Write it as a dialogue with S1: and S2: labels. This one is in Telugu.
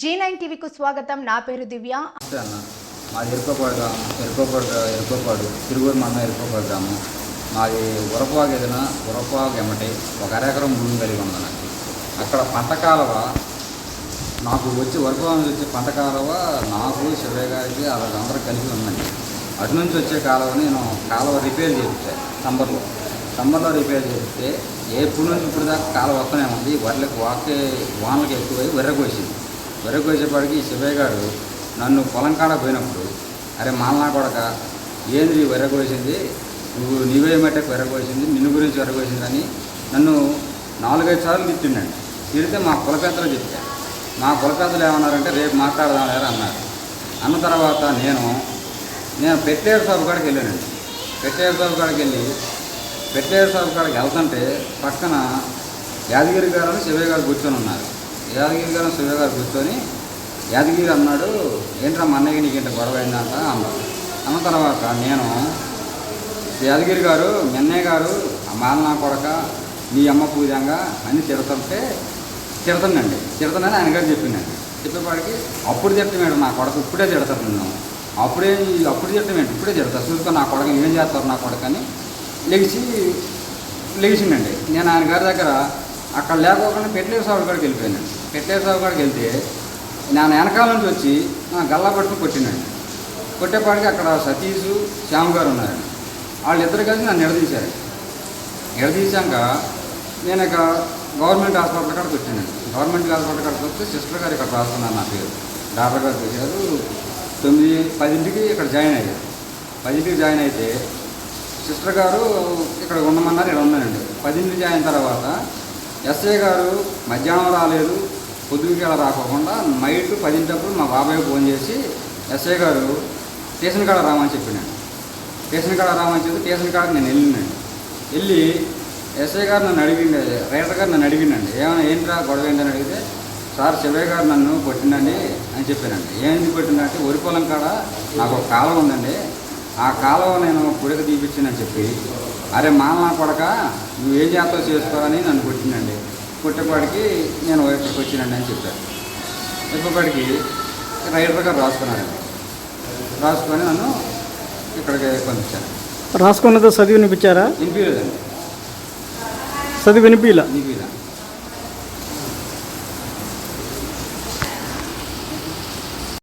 S1: జీ నైన్ టీవీకు స్వాగతం. నా పేరు దివ్య.
S2: అన్న. మాది ఎరుకోపాడు గ్రామం. ఎరుకోపాడు ఎరుకోపాడు. తిరుగురు మండలం ఎరుకోపాడు గ్రామం. మాది ఉరపాకు ఏదైనా ఉరపాకు ఎమ్మటి ఒక అరెకరం భూమి కలిగి ఉంది నాకు అక్కడ పంట కాలువ నాకు వచ్చి ఉరపాకు నుంచి వచ్చే పంట కాలువ నాకు శివయ్య గారికి వాళ్ళందరూ కలిసి ఉందండి. అటు నుంచి వచ్చే కాలువ నేను కాలువ రిపేర్ చేస్తే సంబర్లో. సంబర్లో రిపేర్ చేస్తే ఏ ఇప్పుడు నుంచి ఇప్పుడు దాకా కాలువ వస్తూనే ఉంది. వరలకు వాకే వానలకు ఎక్కువై వెర్రకోసింది వెర్రకోసేపాటికి ఈ శివయ్య గారు నన్ను పొలం కాడ పోయినప్పుడు అరే మాలనా కొడక ఏంది నీ వేసింది నువ్వు నీవే మట్టకు వేసింది నిన్ను గురించి వెర్రకోసిందని నన్ను నాలుగైదు సార్లు తిట్టిండండి. తిడితే మా కులపేతలు పెద్దలు చెప్పాను మా కులపేతలు ఏమన్నారంటే రేపు మాట్లాడదాం లేరు అన్నారు. అన్న తర్వాత నేను నేను పెట్టేరు సాబు కాడికి వెళ్ళానండి. పెట్టేరు సాబు కాడికి వెళ్ళి పెట్టేరు సాబు కాడికి వెళ్తుంటే పక్కన యాదగిరి గారు శివయ్య గారు కూర్చొని ఉన్నారు. యాదగిరి గారు శివయ్య గారు కూర్చొని యాదగిరి అన్నాడు ఏంట్రా మా అన్నయ్య నీకు ఇంత గొడవ అయిందంట అన్నాడు అన్న తర్వాత నేను యాదగిరి గారు మీ అన్నయ్య గారు ఆ మాలనా కొడక నీ అమ్మ పూజంగా అని తిడుతుంటే తిడుతుందండి తిడుతుందని ఆయన గారు చెప్పిందండి. చెప్పేవాడికి అప్పుడు తిట్టమేడు నా కొడక ఇప్పుడే తిడతాను నేను అప్పుడే అప్పుడు తిట్టమేంటి ఇప్పుడే తిడతారు. చూసుకో నా కొడక ఏం చేస్తారు నా కొడకని లెగిసి లెగిసిండండి నేను ఆయన గారి దగ్గర అక్కడ లేకోకుండా పెట్టలేరు కాడికి వెళ్ళిపోయానండి. పెట్టలేరు సాగు కాడికి వెళ్తే నేను వెనకాల నుంచి వచ్చి నా గల్లా పట్టుకుని కొట్టినాడు. కొట్టేపాటికి అక్కడ సతీష్ శ్యామ్ గారు ఉన్నారు. వాళ్ళిద్దరు కలిసి నన్ను నిలదీశారు. నిలదీశాక నేను ఇక గవర్నమెంట్ హాస్పిటల్ కాడికి వచ్చానండి గవర్నమెంట్ హాస్పిటల్ కాడికి వస్తే సిస్టర్ గారు ఇక్కడ రాస్తున్నాను నా పేరు. డాక్టర్ గారు చేశారు తొమ్మిది పదింటికి ఇక్కడ జాయిన్ అయ్యారు. పదింటికి జాయిన్ అయితే సిస్టర్ గారు ఇక్కడ ఉండమన్నారు ఇక్కడ ఉన్నానండి. పదింటికి జాయిన్ తర్వాత ఎస్ఐ గారు మధ్యాహ్నం రాలేదు. పొద్దుకి అలా రాకోకుండా నైట్ పదింటప్పుడు మా బాబాయ్ ఫోన్ చేసి ఎస్ఐ గారు స్టేషన్ కాడ రామని చెప్పినాడు. స్టేషన్ కాడ రామని చెప్పి స్టేషన్ కాడ నేను వెళ్ళినాను. వెళ్ళి ఎస్ఐ గారు నన్ను అడిగిండి రైటర్ గారు నన్ను అడిగిండండి. ఏమైనా ఏంట్రా గొడవ ఏంటని అడిగితే సార్ శివయ్య గారు నన్ను కొట్టిండండి అని చెప్పానండి ఏంది కొట్టిందంటే వరి పొలం కాడ నాకు ఒక కాలువ ఉందండి. ఆ కాలువ నేను పుడక తీపిచ్చిందని చెప్పి అరే మామ కొడక నువ్వు ఏం చేస్తావు చేసుకోవాలని నన్ను కొట్టిందండి కొట్టేపాడికి నేను ఇక్కడికి వచ్చినండి అని చెప్పాను చెప్పేపాడికి రైటర్ గారు రాసుకున్నారండి. రాసుకొని నన్ను ఇక్కడికి పంపించాను
S3: రాసుకున్నదో చదివి వినిపించారా
S2: వినిపించలేదండి.
S3: చదివి వినిపించలే.
S2: వినిపించలేదు